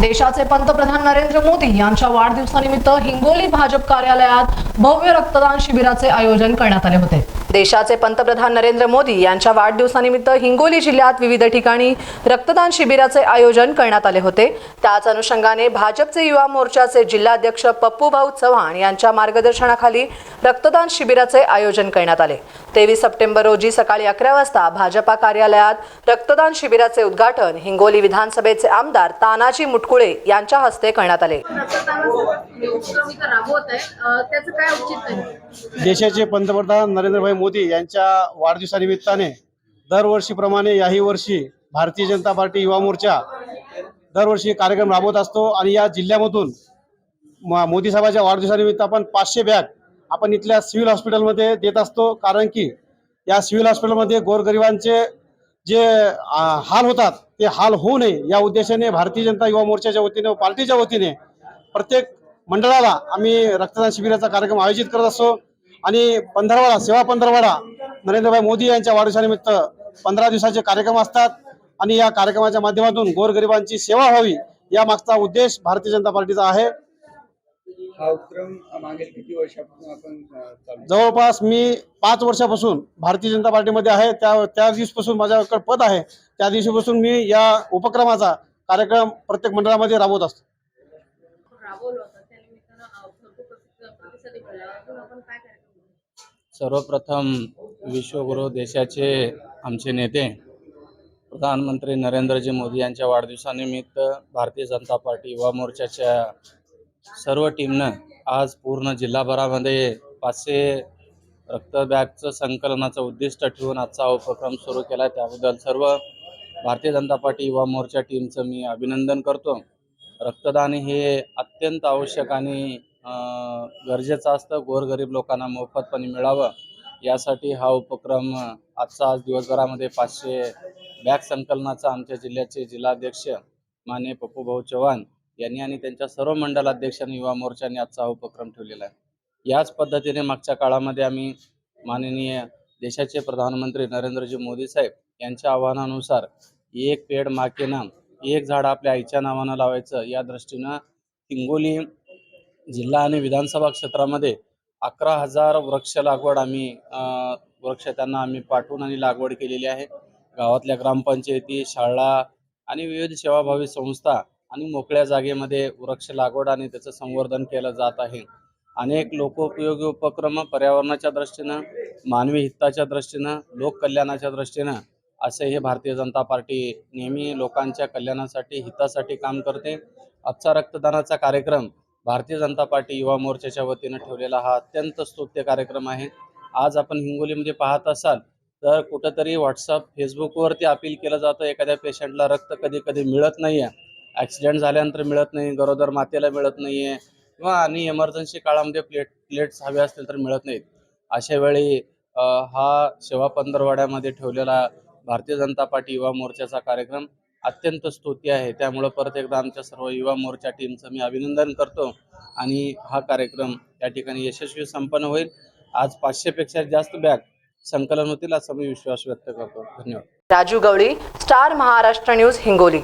देशाचे पंतप्रधान नरेंद्र मोदी यांच्या वाढदिवसानिमित्त हिंगोली भाजप कार्यालयात भव्य रक्तदान शिबिराचे आयोजन करण्यात आले होते. देशाचे पंतप्रधान नरेंद्र मोदी यांच्या वाढदिवसानिमित्त हिंगोली जिल्ह्यात विविध ठिकाणी रक्तदान शिबिराचे आयोजन करण्यात आले होते. त्याच अनुषंगाने भाजपचे युवा मोर्चाचे जिल्हाध्यक्ष पप्पू भाऊ चव्हाण यांच्या मार्गदर्शनाखाली रक्तदान शिबिराचे आयोजन करण्यात आले. तेवीस सप्टेंबर रोजी सकाळी अकरा वाजता भाजपा कार्यालयात रक्तदान शिबिराचे उद्घाटन हिंगोली विधानसभेचे आमदार तानाजी मुटकुळे यांच्या हस्ते करण्यात आले. देशाचे पंतप्रधान नरेंद्रभाई मोदी यांच्या वाढदिवसानिमित्ताने दरवर्षीप्रमाणे याही वर्षी भारतीय जनता पार्टी युवा मोर्चा दरवर्षी कार्यक्रम राबवत असतो आणि या जिल्ह्यामधून म- मोदी साहेबाच्या वाढदिवसानिमित्त आपण पाचशे बॅग आपण इथल्या सिव्हिल हॉस्पिटलमध्ये देत असतो. कारण की या सिव्हिल हॉस्पिटलमध्ये गोरगरिबांचे जे हाल होतात ते हाल होऊ नये या उद्देशाने भारतीय जनता युवा मोर्चाच्या वतीने व पार्टीच्या वतीने प्रत्येक मंडळाला आम्ही रक्तदान शिबिराचा कार्यक्रम आयोजित करत असतो. आणि पंधरवाडा सेवा पंधरवाडा नरेंद्रभाई मोदी यांच्या वाढदिवसानिमित्त पंधरा दिवसाचे कार्यक्रम असतात. आणि या कार्यक्रमाच्या माध्यमातून गोरगरिबांची सेवा व्हावी या मागचा उद्देश भारतीय जनता पार्टीचा आहे. हा उपक्रम मागील किती वर्षापासून आपण अ, चालू जवळपास मी पाच वर्षापासून भारतीय जनता पार्टीमध्ये आहे. त्या त्या दिवशीपासून माझ्याकडे पद आहे. त्या दिवशीपासून मी या उपक्रमाचा कार्यक्रम प्रत्येक मंडळामध्ये राबवत असतो. सर्वप्रथम विश्वगुरु देशाचे आमचे नेते प्रधानमंत्री नरेंद्रजी मोदी यांच्या वाढदिवसानिमित्त भारतीय जनता पार्टी युवा मोर्चाच्या सर्व टीमनं आज पूर्ण जिल्हाभरामध्ये पाचशे रक्त बॅगचं संकलनाचं उद्दिष्ट ठेवून आजचा उपक्रम सुरू केला. त्याबद्दल सर्व भारतीय जनता पार्टी युवा मोर्चा टीमचं मी अभिनंदन करतो. रक्तदान हे अत्यंत आवश्यक आणि गरजेचं असतं गोरगरीब लोकांना मोफतपणे मिळावं. यासाठी हा उपक्रम आजचा आज दिवसभरामध्ये पाचशे बॅग संकलनाचा आमच्या जिल्ह्याचे जिल्हाध्यक्ष माने पप्पूभाऊ चव्हाण यांनी आणि त्यांच्या सर्व मंडलाध्यक्षांनी युवा मोर्चाने आजचा हा उपक्रम ठेवलेला आहे. याच पद्धतीने मागच्या काळामध्ये आम्ही माननीय देशाचे प्रधानमंत्री नरेंद्रजी मोदी साहेब यांच्या आव्हानानुसार एक पेड माके नाम एक झाड आपल्या आईच्या नावानं लावायचं. या दृष्टीनं हिंगोली जिल्हा आणि विधानसभा क्षेत्रामध्ये अकरा हजार वृक्ष लागवड आम्ही वृक्ष त्यांना आम्ही पाठवून आणि लागवड केलेली आहे. गावातल्या ग्रामपंचायती शाळा आणि विविध सेवाभावी संस्था आणि मोकळ्या जागेमध्ये वृक्ष लागवड आणि त्याचं संवर्धन केलं जात आहे. अनेक लोकोपयोगी उपक्रम पर्यावरणाच्या दृष्टीनं मानवी हिताच्या दृष्टीनं लोककल्याणाच्या दृष्टीनं असे हे भारतीय जनता पार्टी नेहमी लोकांच्या कल्याणासाठी हितासाठी काम करते. आजचा रक्तदानाचा कार्यक्रम भारतीय जनता पार्टी युवा मोर्चाच्या वतीनं ठेवलेला हा अत्यंत स्तुत्य कार्यक्रम आहे. आज आपण हिंगोलीमध्ये पाहत असाल तर कुठंतरी व्हॉट्सअप फेसबुकवरती अपील केलं जातं एखाद्या पेशंटला रक्त कधी कधी मिळत नाही आहे ॲक्सिडेंट झाल्यानंतर मिळत नाही गरोदर मातेला मिळत नाही आहे किंवा आणि इमर्जन्सी काळामध्ये प्लेट प्लेट्स हवे असतील तर मिळत नाहीत. अशा वेळी हा सेवा पंधरवाड्यामध्ये ठेवलेला भारतीय जनता पार्टी युवा मोर्चाचा कार्यक्रम अत्यंत स्तुती आहे. त्यामुळं परत एकदा आमच्या सर्व युवा मोर्चा टीमचं मी अभिनंदन करतो आणि हा कार्यक्रम या ठिकाणी यशस्वी संपन्न होईल. आज पाचशेपेक्षा जास्त बॅग संकलन होतील असा मी विश्वास व्यक्त करतो. धन्यवाद. Raju Gawali star Maharashtra news Hingoli.